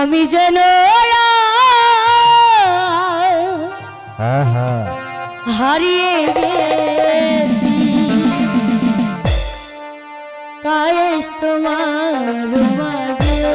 আমি যেন হ্যাঁ, হ্যাঁ। হারিয়ে গেছি। কায়েস তোমার মাঝে